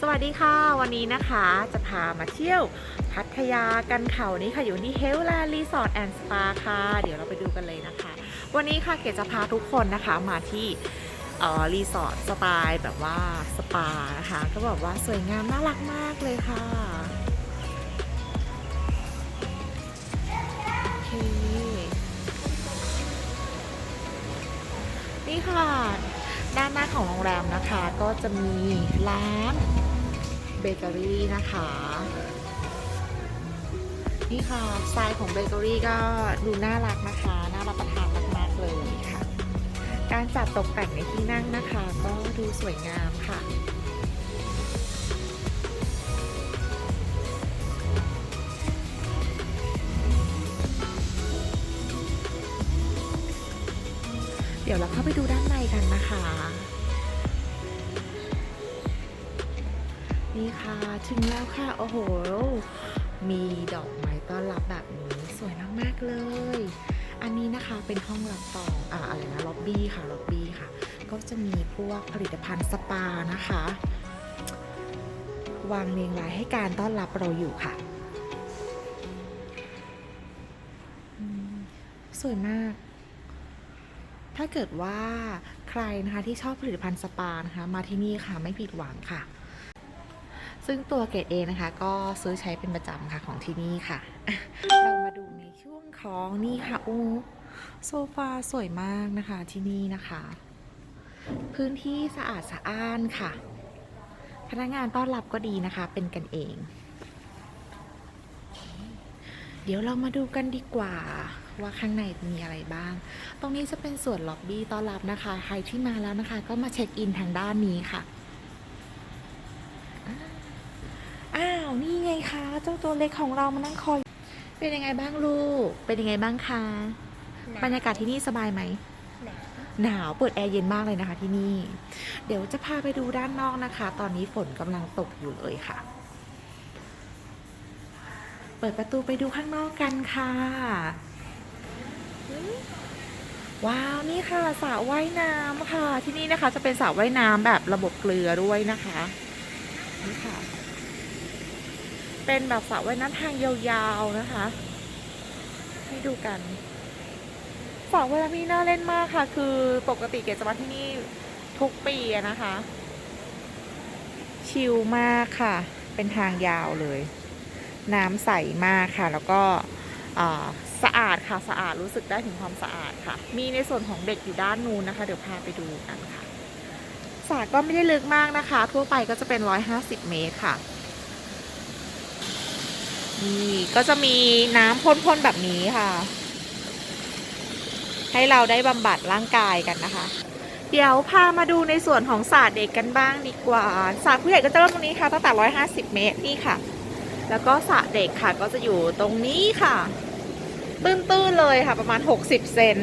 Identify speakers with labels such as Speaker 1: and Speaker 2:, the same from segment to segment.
Speaker 1: สวัสดีค่ะ วันนี้นะคะจะพามาเที่ยวพัทยากันเขานี้ค่ะอยู่ที่เฮลแลนด์รีสอร์ทแอนด์สปาค่ะ เดี๋ยวเราไปดูกันเลยนะคะ วันนี้ค่ะเกดจะพาทุกคนนะคะมาที่เอ่อรีสอร์ทสไตล์แบบว่าสปานะคะก็แบบว่าสวยงามน่ารักมากเลยค่ะโอเคนี่ค่ะ ด้านหน้าของโรงแรมนะคะ ก็จะมีร้านเบเกอรี่นะคะ นี่ค่ะสไตล์ของเบเกอรี่ก็ดูน่ารักนะคะ น่ารับประทานมากๆเลยค่ะ การจัดตกแต่งในที่นั่งนะคะ ก็ดูสวยงามค่ะ เดี๋ยวเราเข้าไปดูด้านในกันนะคะ นี่ค่ะถึงแล้วค่ะ โอ้โห มีดอกไม้ต้อนรับแบบนี้สวยมากๆเลย อันนี้นะคะเป็นห้องรับรองอ่าอะไรนะล็อบบี้ค่ะล็อบบี้ค่ะ ก็จะมีพวกผลิตภัณฑ์สปานะคะ วางเรียงรายให้การต้อนรับเราอยู่ค่ะ สวยมาก ถ้าเกิดว่าใครนะคะที่ชอบผลิตภัณฑ์สปานะคะมาที่นี่ค่ะไม่ผิดหวังค่ะ ซึ่งตัวเกดเองนะคะ ก็ซื้อใช้เป็นประจำค่ะของที่นี่ค่ะอะ เรามาดูในช่วงของนี่ค่ะโอ้โซฟาสวยมากนะคะที่นี่นะคะ พื้นที่สะอาดสะอ้านค่ะ พนักงานต้อนรับก็ดีนะคะ เป็นกันเอง เดี๋ยวเรามาดูกันดีกว่า ว่าข้างในมีอะไรบ้าง ตรงนี้จะเป็นส่วนล็อบบี้ต้อนรับนะคะ ใครที่มาแล้วนะคะ ก็มาเช็คอินทางด้านนี้ค่ะอ้าวนี่ไงคะเจ้าตัวเล็กของเรามานั่งคอย เป็นยังไงบ้างลูก เป็นยังไงบ้างคะบรรยากาศที่นี่สบายไหมหนาวเปิดแอร์เย็นมากเลยนะคะที่นี่ เดี๋ยวจะพาไปดูด้านนอกนะคะ ตอนนี้ฝนกำลังตกอยู่เลยค่ะ เปิดประตูไปดูข้างนอกกันค่ะ ว้าวนี่ค่ะสระว่ายน้ำค่ะ ที่นี่นะคะจะเป็นสระว่ายน้ำแบบระบบเกลือด้วยนะคะนี่ค่ะ เป็นแบบสระว่ายน้ำทางยาวๆนะคะ ให้ดูกันสระว่ายน้ำนี่น่าเล่นมากค่ะ คือปกติเกดจะมาที่นี่ทุกปีนะคะ ชิลมากค่ะ เป็นทางยาวเลย น้ำใสมากค่ะ แล้วก็อ่า สะอาดค่ะสะอาดรู้สึกได้ถึงความสะอาดค่ะ มีในส่วนของเด็กอยู่ด้านนู้นนะคะ เดี๋ยวพาไปดูกันค่ะสระก็ไม่ได้ลึกมากนะคะ ทั่วไปก็จะเป็น 150 เมตรค่ะนี่ก็จะมีน้ำพ่นๆแบบนี้ค่ะ ให้เราได้บำบัดร่างกายกันนะคะ เดี๋ยวพามาดูในส่วนของสระเด็กกันบ้างดีกว่าสระผู้ใหญ่ก็จะเริ่มตรงนี้ค่ะตั้งแต่ 150 เมตรนี่ค่ะ แล้วก็สระเด็กค่ะก็จะอยู่ตรงนี้ค่ะ ตื้นๆเลยค่ะประมาณ 60 เซน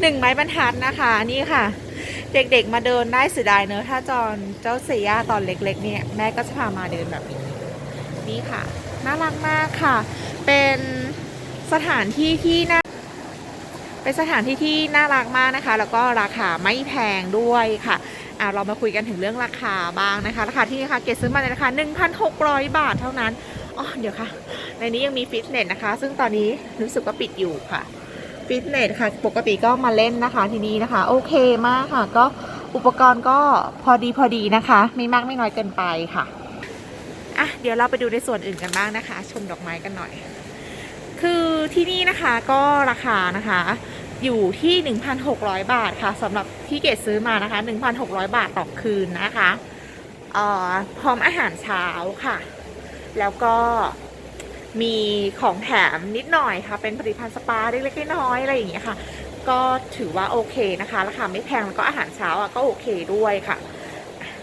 Speaker 1: หนึ่งไม้บรรทัดนะคะนี่ค่ะ เด็กๆมาเดินได้เสียดายเนอะถ้าจอนเจ้าเซียตอนเล็กๆเนี่ยแม่ก็จะพามาเดินแบบนี้นี่ค่ะ น่ารักมากค่ะ เป็นสถานที่ที่น่าเป็นสถานที่ที่น่ารักมากนะคะ แล้วก็ราคาไม่แพงด้วยค่ะอ่าเรามาคุยกันถึงเรื่องราคาบ้างนะคะราคาที่นี่ค่ะเกดซื้อมาในราคา1,600 บาทเท่านั้นอ๋อเดี๋ยวค่ะ ในนี้ยังมีฟิตเนสนะคะ ซึ่งตอนนี้รู้สึกว่าปิดอยู่ค่ะฟิตเนสค่ะ ปกติก็มาเล่นนะคะที่นี่นะคะ โอเคมากค่ะ ก็อุปกรณ์ก็พอดีพอดีนะคะ ไม่มากไม่น้อยเกินไปค่ะอะเดี๋ยวเราไปดูในส่วนอื่นกันบ้างนะคะ ชมดอกไม้กันหน่อย คือที่นี่นะคะก็ราคานะคะอยู่ที่ 1,600 บาทค่ะสำหรับที่เกดซื้อมานะคะ 1,600 บาทต่อคืนนะคะเอ่อพร้อมอาหารเช้าค่ะ แล้วก็ มีของแถมนิดหน่อยค่ะ เป็นผลิตภัณฑ์สปาเล็กๆน้อยๆอะไรอย่างเงี้ยค่ะ ก็ถือว่าโอเคนะคะราคาไม่แพงแล้วก็อาหารเช้าอะก็โอเคด้วยค่ะ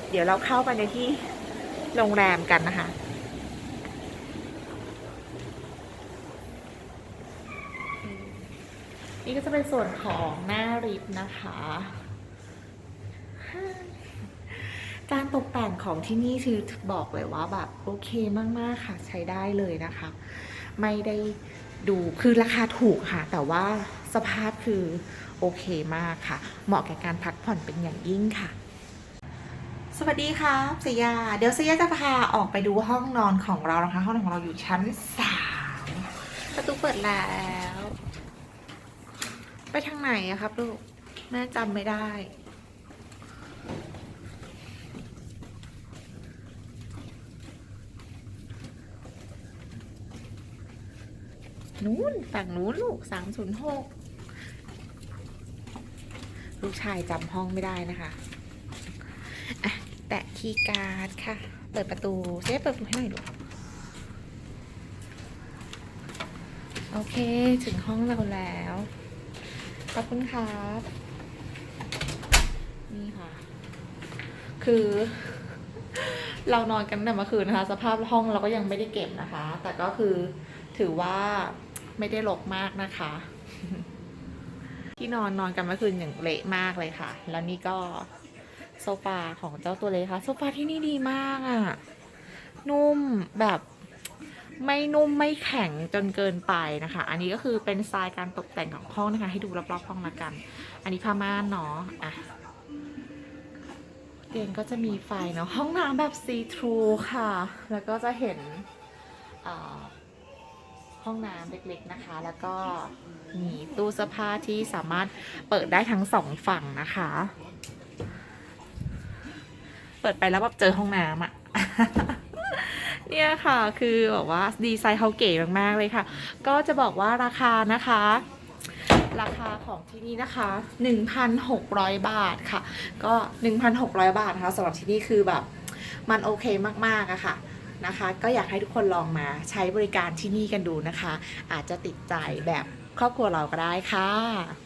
Speaker 1: เดี๋ยวเราเข้าไปในที่โรงแรมกันนะคะนี่ก็จะเป็นส่วนของหน้าริฟต์นะคะ การตกแต่งของที่นี่คือบอกเลยว่าแบบโอเคมากๆค่ะใช้ได้เลยนะคะ ไม่ได้ดูคือราคาถูกค่ะ แต่ว่าสภาพคือโอเคมากค่ะ เหมาะแก่การพักผ่อนเป็นอย่างยิ่งค่ะ สวัสดีค่ะสยา เดี๋ยวสยาจะพาออกไปดูห้องนอนของเรานะคะ ห้องนอนของเราอยู่ชั้นสามประตูเปิดแล้ว ไปทางไหนอะครับลูกแม่จำไม่ได้ นู้นฝั่งนู้นลูกสามศูนย์หกลูกชายจำห้องไม่ได้นะคะอะแตะคีย์การ์ดค่ะ เปิดประตูเจ๊เปิดประตูให้หน่อยดูโอเค ถึงห้องเราแล้ว ขอบคุณครับ นี่ค่ะ คือ เรานอนกันแต่เมื่อคืนนะคะ สภาพห้องเราก็ยังไม่ได้เก็บนะคะ แต่ก็คือถือว่า ไม่ได้รกมากนะคะ ที่นอนนอนกันเมื่อคืนอย่างเละมากเลยค่ะ แล้วนี่ก็โซฟาของเจ้าตัวเล็กค่ะ โซฟาที่นี่ดีมากอะ่ะ นุ่มแบบไม่นุ่มไม่แข็งจนเกินไปนะคะ อันนี้ก็คือเป็นสไตล์การตกแต่งของห้องนะคะ ให้ดูรอบๆห้องละกัน อันนี้ผ้าม่านเนาะอะเตียงก็จะมีไฟเนาะห้องน้ำแบบซีทรูค่ะ แล้วก็จะเห็นอ่า ห้องน้ำเล็กๆนะคะ แล้วก็มีตู้เสื้อผ้าที่สามารถเปิดได้ทั้งสองฝั่งนะคะ เปิดไปแล้วแบบเจอห้องน้ำอะเนี่ยค่ะคือแบบว่าดีไซน์เขาเก๋มากๆเลยค่ะ ก็จะบอกว่าราคานะคะ ราคาของที่นี่นะคะ 1,600 บาทค่ะ ก็ 1,600 บาทนะคะสำหรับที่นี่คือแบบมันโอเคมากๆอะค่ะ นะคะ ก็อยากให้ทุกคนลองมาใช้บริการที่นี่กันดูนะคะ อาจจะติดใจแบบครอบครัวเราก็ได้ค่ะ